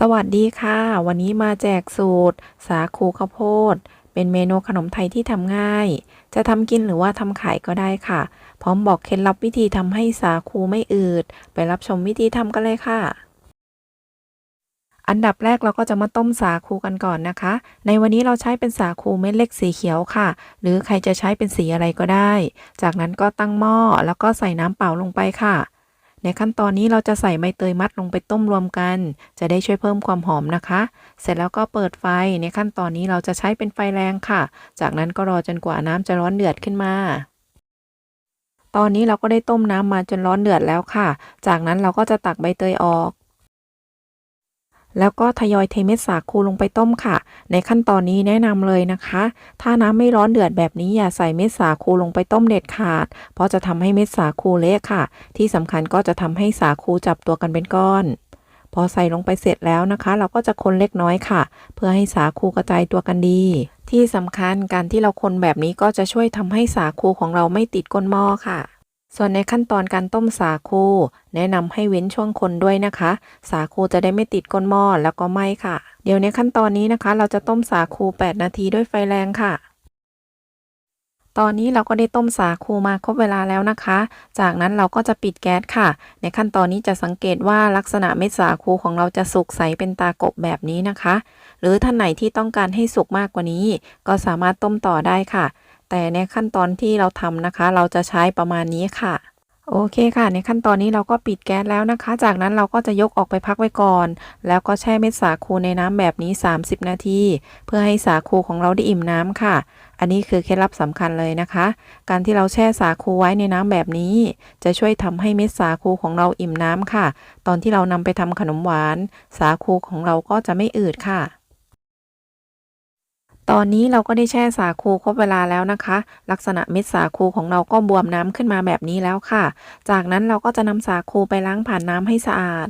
สวัสดีค่ะ วันนี้มาแจกสูตร สาคูข้าวโพด เป็นเมนูขนมไทยที่ทำง่าย จะทำกินหรือว่าทำขายก็ได้ค่ะ พร้อมบอกเคล็ดลับวิธีทำให้สาคูไม่อืด ไปรับชมวิธีทำกันเลยค่ะ อันดับแรกเราก็จะมาต้มสาคูกันก่อนนะคะ ในวันนี้เราใช้เป็นสาคูเม็ดเล็กสีเขียวค่ะ หรือใครจะใช้เป็นสีอะไรก็ได้ จากนั้นก็ตั้งหม้อแล้วก็ใส่น้ำเปล่าลงไปค่ะ ในขั้นตอนนี้เราจะใส่ใบเตยมัดลงไปต้มรวมกัน จะได้ช่วยเพิ่มความหอมนะคะ เสร็จแล้วก็เปิดไฟ ในขั้นตอนนี้เราจะใช้เป็นไฟแรงค่ะ จากนั้นก็รอจนกว่าน้ำจะร้อนเดือดขึ้นมาตอนนี้เราก็ได้ต้มน้ำมาจนร้อนเดือดแล้วค่ะ จากนั้นเราก็จะตักใบเตยออก แล้วก็ทยอยเทเม็ดสาคูลงไปต้มค่ะ ในขั้นตอนนี้แนะนำเลยนะคะ ถ้าน้ำไม่ร้อนเดือดแบบนี้อย่าใส่เม็ดสาคูลงไปต้มเด็ดขาด เพราะจะทำให้เม็ดสาคูเละค่ะ ที่สำคัญก็จะทำให้สาคูจับตัวกันเป็นก้อนพอใส่ลงไปเสร็จแล้วนะคะ เราก็จะคนเล็กน้อยค่ะ เพื่อให้สาคูกระจายตัวกันดี ที่สำคัญการที่เราคนแบบนี้ก็จะช่วยทำให้สาคูของเราไม่ติดก้นหม้อค่ะ ส่วนในขั้นตอนการต้มสาคู แนะนำให้เว้นช่วงคนด้วยนะคะ สาคูจะได้ไม่ติดก้นหม้อแล้วก็ไหม้ค่ะ เดี๋ยวในขั้นตอนนี้นะคะ เราจะต้มสาคู 8 นาทีด้วยไฟแรงค่ะ ตอนนี้เราก็ได้ต้มสาคูมาครบเวลาแล้วนะคะ จากนั้นเราก็จะปิดแก๊สค่ะ ในขั้นตอนนี้จะสังเกตว่าลักษณะเม็ดสาคูของเราจะสุกใสเป็นตากบแบบนี้นะคะ หรือท่านไหนที่ต้องการให้สุกมากกว่านี้ ก็สามารถต้มต่อได้ค่ะ แต่ในขั้นตอนที่เราทำนะคะ เราจะใช้ประมาณนี้ค่ะ โอเคค่ะ ในขั้นตอนนี้เราก็ปิดแก๊สแล้วนะคะ จากนั้นเราก็จะยกออกไปพักไว้ก่อน แล้วก็แช่เม็ดสาคูในน้ำแบบนี้ 30 นาที เพื่อให้สาคูของเราได้อิ่มน้ำค่ะ อันนี้คือเคล็ดลับสำคัญเลยนะคะ การที่เราแช่สาคูไว้ในน้ำแบบนี้ จะช่วยทำให้เม็ดสาคูของเราอิ่มน้ำค่ะ ตอนที่เรานำไปทำขนมหวาน สาคูของเราก็จะไม่อืดค่ะ ตอนนี้เราก็ได้แช่สาคูครบเวลาแล้วนะคะ ลักษณะเม็ดสาคูของเราก็บวมน้ำขึ้นมาแบบนี้แล้วค่ะ จากนั้นเราก็จะนำสาคูไปล้างผ่านน้ำให้สะอาด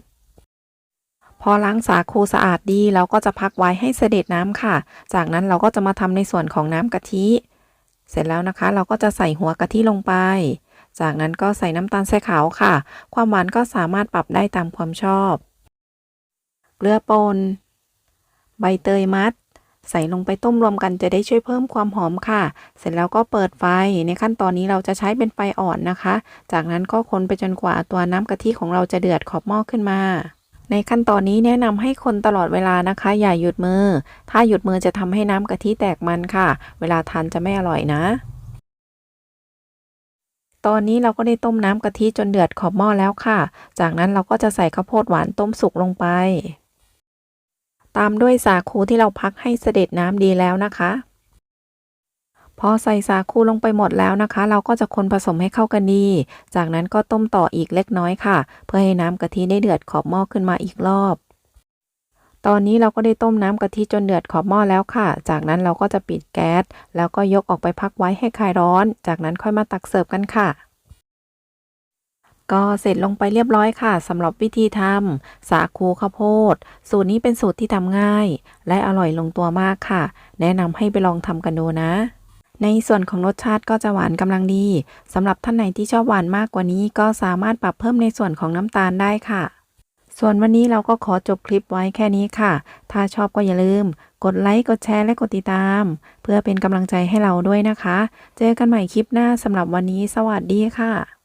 พอล้างสาคูสะอาดดีเราก็จะพักไว้ให้เสด็จน้ำค่ะ จากนั้นเราก็จะมาทำในส่วนของน้ำกะทิ เสร็จแล้วนะคะ เราก็จะใส่หัวกะทิลงไป จากนั้นก็ใส่น้ำตาลทรายขาวค่ะ ความหวานก็สามารถปรับได้ตามความชอบ เกลือป่นใบเตยมัด ใส่ลงไปต้มรวมกันจะได้ช่วยเพิ่มความหอมค่ะ เสร็จแล้วก็เปิดไฟ ในขั้นตอนนี้เราจะใช้เป็นไฟอ่อนนะคะ จากนั้นก็คนไปจนกว่าตัวน้ำกะทิของเราจะเดือดขอบหม้อขึ้นมาในขั้นตอนนี้แนะนำให้คนตลอดเวลานะคะ อย่าหยุดมือ ถ้าหยุดมือจะทำให้น้ำกะทิแตกมันค่ะ เวลาทานจะไม่อร่อยนะ ตอนนี้เราก็ได้ต้มน้ำกะทิจนเดือดขอบหม้อแล้วค่ะ จากนั้นเราก็จะใส่ข้าวโพดหวานต้มสุกลงไป ตามด้วยสาคูที่เราพักให้เสด็จน้ำดีแล้วนะคะ พอใส่สาคูลงไปหมดแล้วนะคะ เราก็จะคนผสมให้เข้ากันดี จากนั้นก็ต้มต่ออีกเล็กน้อยค่ะ เพื่อให้น้ำกะทิได้เดือดขอบหม้อขึ้นมาอีกรอบ ตอนนี้เราก็ได้ต้มน้ำกะทิจนเดือดขอบหม้อแล้วค่ะ จากนั้นเราก็จะปิดแก๊สแล้วก็ยกออกไปพักไว้ให้คลายร้อน จากนั้นค่อยมาตักเสิร์ฟกันค่ะ ก็เสร็จลงไปเรียบร้อยค่ะสำหรับวิธีทำสาคูข้าวโพด สูตรนี้เป็นสูตรที่ทำง่าย และอร่อยลงตัวมากค่ะ แนะนำให้ไปลองทำกันดูนะ ในส่วนของรสชาติก็จะหวานกำลังดีสำหรับท่านไหนที่ชอบหวานมากกว่านี้ ก็สามารถปรับเพิ่มในส่วนของน้ำตาลได้ค่ะ ส่วนวันนี้เราก็ขอจบคลิปไว้แค่นี้ค่ะ ถ้าชอบก็อย่าลืม กดไลค์กดแชร์และกดติดตาม เพื่อเป็นกำลังใจให้เราด้วยนะคะ เจอกันใหม่คลิปหน้าสำหรับวันนี้ สวัสดีค่ะ